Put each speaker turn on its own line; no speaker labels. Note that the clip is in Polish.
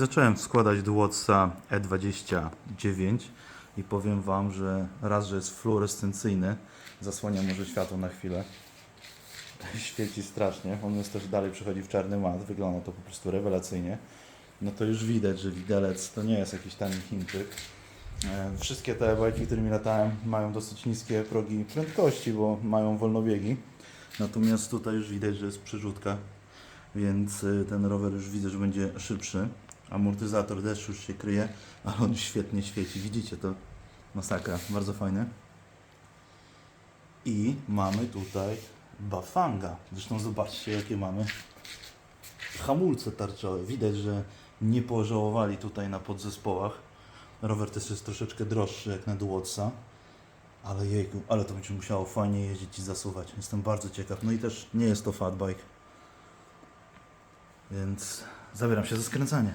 zacząłem składać do Watsa E29 i powiem Wam, że raz, że jest fluorescencyjny, zasłania może światło na chwilę. Świeci strasznie. On jest też dalej przechodzi w czarny mat. Wygląda to po prostu rewelacyjnie. No to już widać, że widelec to nie jest jakiś tani Chińczyk. E, Wszystkie te bajki, którymi latałem, mają dosyć niskie progi prędkości, bo mają wolnobiegi. Natomiast tutaj już widać, że jest przerzutka, więc y, ten rower już widzę, że będzie szybszy. Amortyzator też już się kryje, ale on świetnie świeci. Widzicie to? Masakra, bardzo fajne. I mamy tutaj Bafanga. Zresztą zobaczcie, jakie mamy hamulce tarczowe. Widać, że nie pożałowali tutaj na podzespołach. Rower też jest troszeczkę droższy jak na Duotsa. Ale jejku, ale to będzie musiało fajnie jeździć i zasuwać. Jestem bardzo ciekaw. No i też nie jest to fat bike. Więc zabieram się za skręcanie.